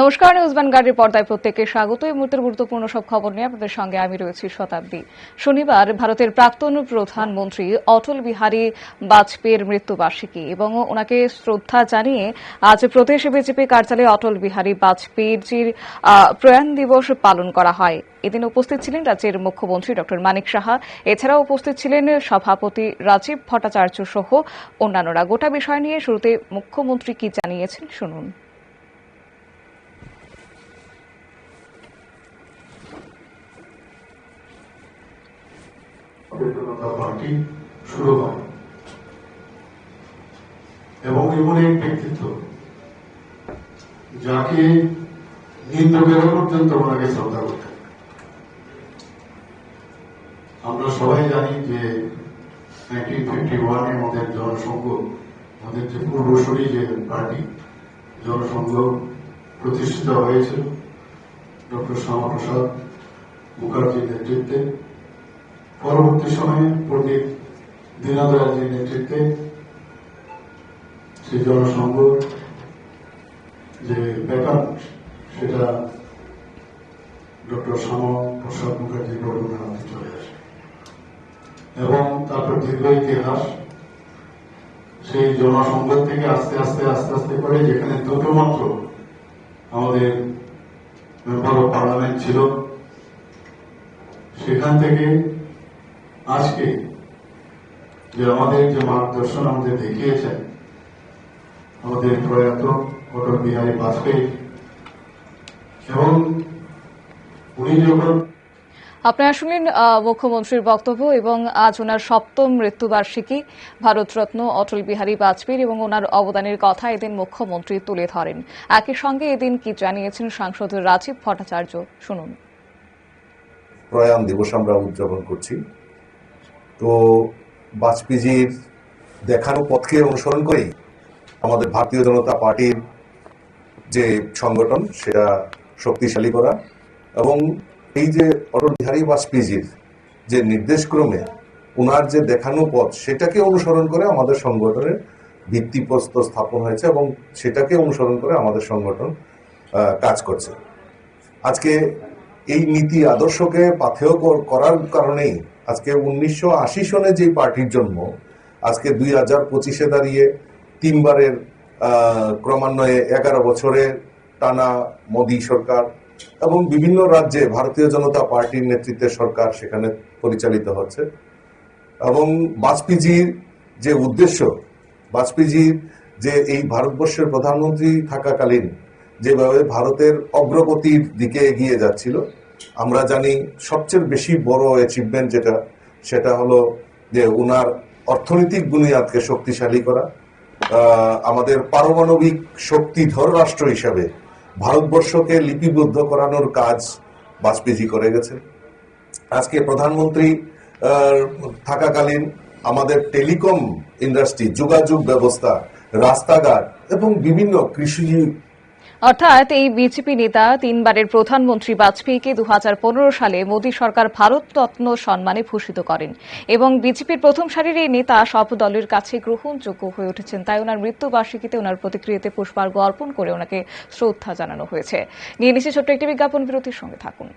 নমস্কার, নিউজ গাড়ির পর্দায় প্রত্যেককে স্বাগত। এই মুহূর্তের গুরুত্বপূর্ণ সব খবর নিয়ে আপনাদের সঙ্গে আমি রয়েছি শতাব্দী। শনিবার ভারতের প্রাক্তন প্রধানমন্ত্রী অটল বিহারী বাজপেয়ীর মৃত্যুবার্ষিকী এবং ওনাকে শ্রদ্ধা জানিয়ে আজ প্রদেশ বিজেপি কার্যালয়ে অটল বিহারী বাজপেয়ীজির প্রয়াণ দিবস পালন করা হয়। এদিন উপস্থিত ছিলেন রাজ্যের মুখ্যমন্ত্রী ডক্টর মানিক সাহা। এছাড়াও উপস্থিত ছিলেন সভাপতি রাজীব ভট্টাচার্য সহ অন্যান্যরা। গোটা বিষয় নিয়ে শুরুতে মুখ্যমন্ত্রী কি জানিয়েছেন, শুনুন। জনতা পার্টি শুরু হয়। এবং এমন এক ব্যক্তিত্ব যাকে নিন্দকেরা পর্যন্ত ওনাকে শ্রদ্ধা করতেন। আমরা সবাই জানি যে নাইনটিন ফিফটি ওয়ানে আমাদের জনসংঘ, আমাদের যে পূর্বসূরি যে পার্টি, জনসংঘ প্রতিষ্ঠিত হয়েছিল। ডক্টর শ্যামাপ্রসাদ মুখার্জির নেতৃত্বে। পরবর্তী সময়ে পণ্ডিত দীনদয়ালজির নেতৃত্বে সেই জনসংঘ যে ব্যাপার, সেটা ডক্টর শ্যামা প্রসাদ মুখার্জি বর্মনের হাতে চলে আসে। এবং তারপর দীর্ঘ ইতিহাস, সেই জনসংঘ থেকে আস্তে আস্তে আস্তে আস্তে করে যেখানে দুটো মাত্র আমাদের মেম্বার অফ পার্লামেন্ট ছিল, সেখান থেকে আজকে যে আমাদের যে মার্গদর্শন আমাদের দেখিয়েছেন আমাদের প্রয়াত অটল বিহারী বাজপেয়ী এবং উনি যখন আপনারা শুনলেন আহ, মুখ্যমন্ত্রীর বক্তব্য এবং আজ ওনার সপ্তম মৃত্যুবার্ষিকী ভারতরত্ন অটল বিহারী বাজপেয়ীর এবং ওনার অবদানের কথা এদিন মুখ্যমন্ত্রী তুলে ধরেন। একই সঙ্গে এদিন কি জানিয়েছেন সাংসদ রাজীব ভট্টাচার্য শুনুন। প্রয়াণ দিবস আমরা উদযাপন করছি। তো বাজপেয়ীজির দেখানো পথকে অনুসরণ করেই আমাদের ভারতীয় জনতা পার্টির যে সংগঠন, সেটা শক্তিশালী করা এবং এই যে অটল বিহারী বাজপেয়ীজির যে নির্দেশক্রমে ওনার যে দেখানো পথ, সেটাকে অনুসরণ করে আমাদের সংগঠনের ভিত্তিপ্রস্তর স্থাপন হয়েছে এবং সেটাকে অনুসরণ করে আমাদের সংগঠন কাজ করছে। আজকে এই নীতি আদর্শকে পাথেয় কর- করার কারণেই আজকে উনিশশো আশি সনে যে পার্টির জন্ম, আজকে দুই হাজার পঁচিশে দাঁড়িয়ে তিনবারের ক্রমান্বয়ে এগারো বছরের টানা মোদী সরকার এবং বিভিন্ন রাজ্যে ভারতীয় জনতা পার্টির নেতৃত্বে সরকার সেখানে পরিচালিত হচ্ছে। এবং বাজপেয়ীজির যে উদ্দেশ্য, বাজপেয়ীজির যে এই ভারতবর্ষের প্রধানমন্ত্রী থাকাকালীন যেভাবে ভারতের অগ্রগতির দিকে এগিয়ে যাচ্ছিল আমরা জানি সবচেয়ে বেশি বড় অ্যাচিভমেন্ট যেটা, সেটা হলো যে উনার অর্থনৈতিক বুনিয়াদকে শক্তিশালী করা। আমাদের পারমাণবিক শক্তিধর রাষ্ট্র হিসাবে ভারতবর্ষকে লিপিবদ্ধ করানোর কাজ বাজপেয়ীজি করে গেছে। আজকে প্রধানমন্ত্রী থাকাকালীন আমাদের টেলিকম ইন্ডাস্ট্রি, যোগাযোগ ব্যবস্থা, রাস্তাঘাট এবং বিভিন্ন কৃষি অর্থাৎ এই বিজেপি নেতা তিনবারের প্রধানমন্ত্রী বাজপেয়ীকে দু হাজার পনেরো সালে মোদী সরকার ভারত রত্ন সম্মানে ভূষিত করেন এবং বিজেপির প্রথম সারির এই নেতা সব দলের কাছে গ্রহণযোগ্য হয়ে উঠেছেন। তাই ওনার মৃত্যুবার্ষিকীতে ওনার প্রতিক্রিয়াতে পুষ্পার্ঘ অর্পণ করে ওনাকে শ্রদ্ধা জানানো হয়েছে। নিয়ে নিচ্ছে ছোট্ট একটি বিজ্ঞাপন, বিরতির সঙ্গে থাকুন।